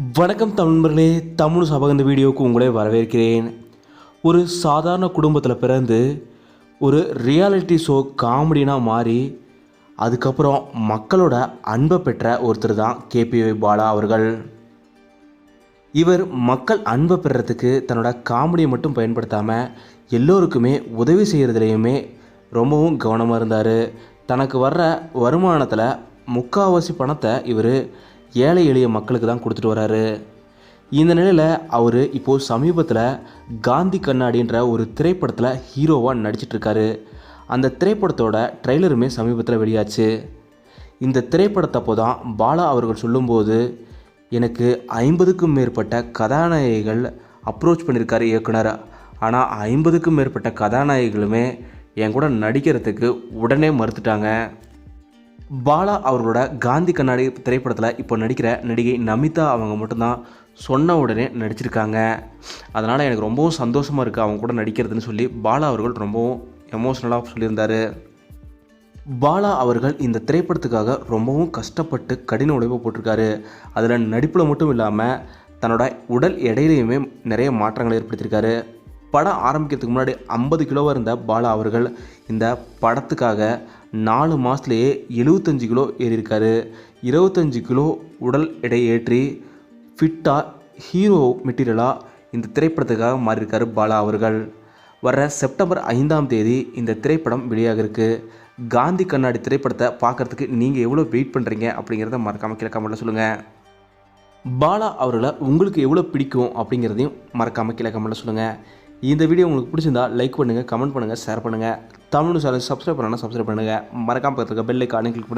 வணக்கம் தமிழர்களே தமிழ் சபக இந்த வீடியோவுக்கு உங்களை வரவேற்கிறேன். ஒரு சாதாரண குடும்பத்தில் பிறந்து ஒரு ரியாலிட்டி ஷோ காமெடினாக மாறி அதுக்கப்புறம் மக்களோட அன்பை பெற்ற ஒருத்தர் தான் கேபி பாலா அவர்கள். இவர் மக்கள் அன்பை பெறத்துக்கு தன்னோட காமெடியை மட்டும் பயன்படுத்தாமல் எல்லோருக்குமே உதவி செய்கிறதுலையுமே ரொம்பவும் கவனமாக இருந்தார். தனக்கு வர்ற வருமானத்தில் முக்கால்வாசி பணத்தை இவர் ஏழை எளிய மக்களுக்கு தான் கொடுத்துட்டு வராரு. இந்த நிலையில் அவர் இப்போது சமீபத்தில் காந்தி கண்ணாடின்ற ஒரு திரைப்படத்தில் ஹீரோவாக நடிச்சிட்ருக்காரு அந்த திரைப்படத்தோட ட்ரெய்லருமே சமீபத்தில் வெளியாச்சு. இந்த திரைப்படத்தப்போ தான் பாலா அவர்கள் சொல்லும்போது எனக்கு ஐம்பதுக்கும் மேற்பட்ட கதாநாயகிகள் அப்ரோச் பண்ணியிருக்காரு இயக்குனர். ஆனால் ஐம்பதுக்கும் மேற்பட்ட கதாநாயகிகளுமே என் கூட நடிக்கிறதுக்கு உடனே மறுத்துட்டாங்க. பாலா அவர்களோட காந்தி கண்ணாடி திரைப்படத்தில் இப்போ நடிக்கிற நடிகை நமிதா அவங்க மட்டும்தான் சொன்ன உடனே நடிச்சிருக்காங்க. அதனால் எனக்கு ரொம்பவும் சந்தோஷமாக இருக்குது அவங்க கூட நடிக்கிறதுன்னு சொல்லி பாலா அவர்கள் ரொம்பவும் எமோஷ்னலாக சொல்லியிருந்தார். பாலா அவர்கள் இந்த திரைப்படத்துக்காக ரொம்பவும் கஷ்டப்பட்டு கடின உழைப்பு போட்டிருக்காரு. அதில் நடிப்பில் மட்டும் இல்லாமல் தன்னோட உடல் எடையிலையுமே நிறைய மாற்றங்களை ஏற்படுத்தியிருக்காரு. படம் ஆரம்பிக்கிறதுக்கு முன்னாடி ஐம்பது கிலோவாக இருந்த பாலா அவர்கள் இந்த படத்துக்காக நாலு மாதத்துலேயே எழுபத்தஞ்சு கிலோ ஏறியிருக்காரு. இருபத்தஞ்சு கிலோ உடல் எடை ஏற்றி ஃபிட்டாக ஹீரோ மெட்டீரியலாக இந்த திரைப்படத்துக்காக மாறியிருக்காரு பாலா அவர்கள். வர செப்டம்பர் ஐந்தாம் தேதி இந்த திரைப்படம் வெளியாக இருக்குது காந்தி கண்ணாடி திரைப்படத்தை பார்க்குறதுக்கு நீங்கள் எவ்வளோ வெயிட் பண்ணுறீங்க அப்படிங்கிறத மறக்காமல் கீழே கமெண்ட்டில் சொல்லுங்கள் பாலா அவர்களை உங்களுக்கு எவ்வளோ பிடிக்கும் அப்படிங்கிறதையும் மறக்காமல் கீழே கமெண்ட்டில் சொல்லுங்கள் இந்த வீடியோ உங்களுக்கு பிடிச்சிருந்தா லைக் பண்ணுங்கள் கமெண்ட் பண்ணுங்கள் ஷேர் பண்ணுங்கள் தமிழ் சேனல் சப்ஸ்கிரைப் பண்ணனா சப்ஸ்கிரைப் பண்ணுங்கள் மறக்காமல் பார்த்துருக்க பெல் ஐக்கானே கிளிக்